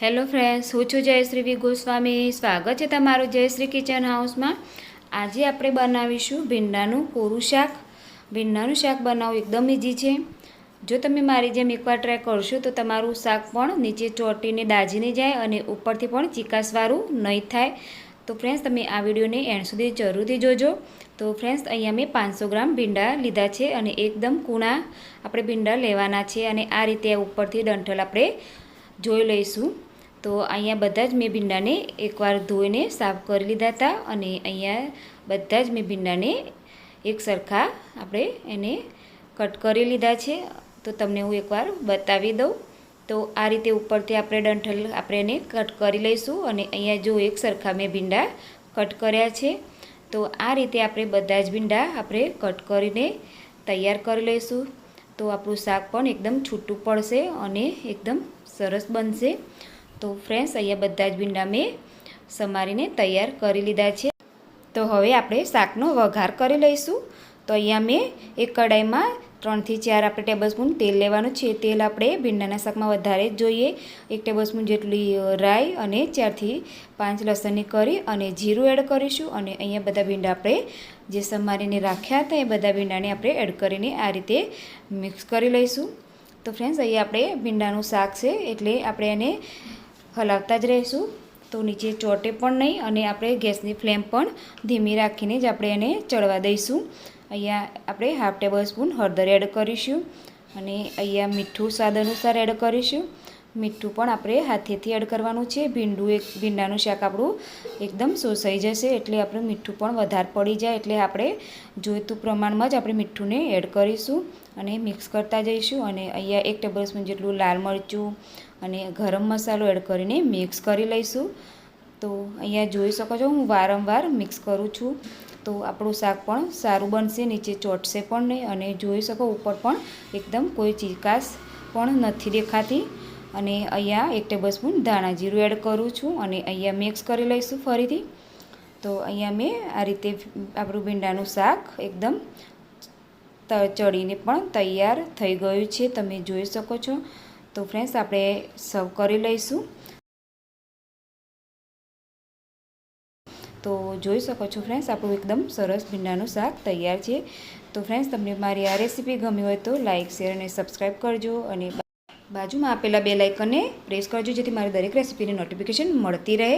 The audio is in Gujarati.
હેલો ફ્રેન્ડ્સ, હું છું જયશ્રી વી ગોસ્વામી. સ્વાગત છે તમારું જયશ્રી કિચન હાઉસમાં. આજે આપણે બનાવીશું ભીંડાનું કોરું શાક. ભીંડાનું શાક બનાવવું એકદમ ઇઝી છે. જો તમે મારી જેમ એકવાર ટ્રાય કરશો તો તમારું શાક પણ નીચે ચોટીને દાજીને જાય અને ઉપરથી પણ ચીકાસવાળું નહીં થાય. તો ફ્રેન્ડ્સ, તમે આ વિડીયોને એન્ડ સુધી જરૂરથી જોજો. તો ફ્રેન્ડ્સ, અહીંયા મેં પાંચસો ગ્રામ ભીંડા લીધા છે અને એકદમ કૂણા આપણે ભીંડા લેવાના છે અને આ રીતે ઉપરથી ડંઠલ આપણે જોઈ લઈશું. તો અહીંયા બધા જ મેં ભીંડાને એકવાર ધોઈને સાફ કરી લીધા હતા અને અહીંયા બધા જ મેં ભીંડાને એક સરખા આપણે એને કટ કરી લીધા છે. તો તમને હું એકવાર બતાવી દઉં. તો આ રીતે ઉપરથી આપણે ડંઠલ આપણે એને કટ કરી લઈશું અને અહીંયા જો એક સરખા મેં ભીંડા કટ કર્યા છે, તો આ રીતે આપણે બધા જ ભીંડા આપણે કટ કરીને તૈયાર કરી લઈશું. તો આપણું શાક પણ એકદમ છૂટું પડશે અને એકદમ સરસ બનશે. તો ફ્રેન્ડ્સ અહીંયા બધા જ ભીંડા મેં સમારીને તૈયાર કરી લીધા છે. તો હવે આપણે શાકનો વઘાર કરી લઈશું. તો અહીંયા મેં એક કડાઈમાં ત્રણથી ચાર આપણે ટેબલસ્પૂન તેલ લેવાનું છે. તેલ આપણે ભીંડાના શાકમાં વધારે જ જોઈએ. એક ટેબલસ્પૂન જેટલી રાઈ અને ચારથી પાંચ લસણની કરી અને જીરું એડ કરીશું અને અહીંયા બધા ભીંડા આપણે જે સમારીને રાખ્યા હતા એ બધા ભીંડાને આપણે એડ કરીને આ રીતે મિક્સ કરી લઈશું. તો ફ્રેન્ડ્સ અહીંયા આપણે ભીંડાનું શાક છે એટલે આપણે એને હલાવતા જ રહીશું. તો નીચે ચોટે પણ નહીં અને આપણે ગેસની ફ્લેમ પણ ધીમી રાખીને જ આપણે એને ચડવા દઈશું. અહીંયા આપણે હાફ ટેબલ સ્પૂન હળદર એડ કરીશું અને અહીંયા મીઠું સ્વાદ અનુસાર એડ કરીશું. મીઠું પણ આપણે હાથેથી એડ કરવાનું છે. ભીંડું એક, ભીંડાનું શાક આપણું એકદમ શોષાઈ જશે એટલે આપણું મીઠું પણ વધારે પડી જાય એટલે આપણે જોઈતું પ્રમાણમાં જ આપણે મીઠુંને એડ કરીશું અને મિક્સ કરતા જઈશું અને અહીંયા એક ટેબલ સ્પૂન જેટલું લાલ મરચું અને ગરમ મસાલો એડ કરીને મિક્સ કરી લઈશું. તો અહીંયા જોઈ શકો છો, હું વારંવાર મિક્સ કરું છું. તો આપણું શાક પણ સારું બનશે, નીચે ચોટશે પણ નહીં અને જોઈ શકો ઉપર પણ એકદમ કોઈ ચીકાશ પણ નથી દેખાતી. અને અહીંયા એક ટેબલ સ્પૂન ધાણા એડ કરું છું અને અહીંયા મિક્સ કરી લઈશું ફરીથી. તો અહીંયા મેં આ રીતે આપણું ભીંડાનું શાક એકદમ ચડીને પણ તૈયાર થઈ ગયું છે, તમે જોઈ શકો છો. તો ફ્રેન્ડ્સ આપણે સર્વ કરી લઈશું. તો જોઈ શકો છો ફ્રેન્ડ્સ આપણું એકદમ સરસ ભીંડાનું શાક તૈયાર છે. તો ફ્રેન્ડ્સ તમને મારી આ રેસીપી ગમી હોય તો લાઇક શેર અને સબસ્ક્રાઈબ કરજો અને બાજુમાં આપેલા બે લાઇકનને પ્રેસ કરજો, જેથી મારી દરેક રેસીપીની નોટિફિકેશન મળતી રહે.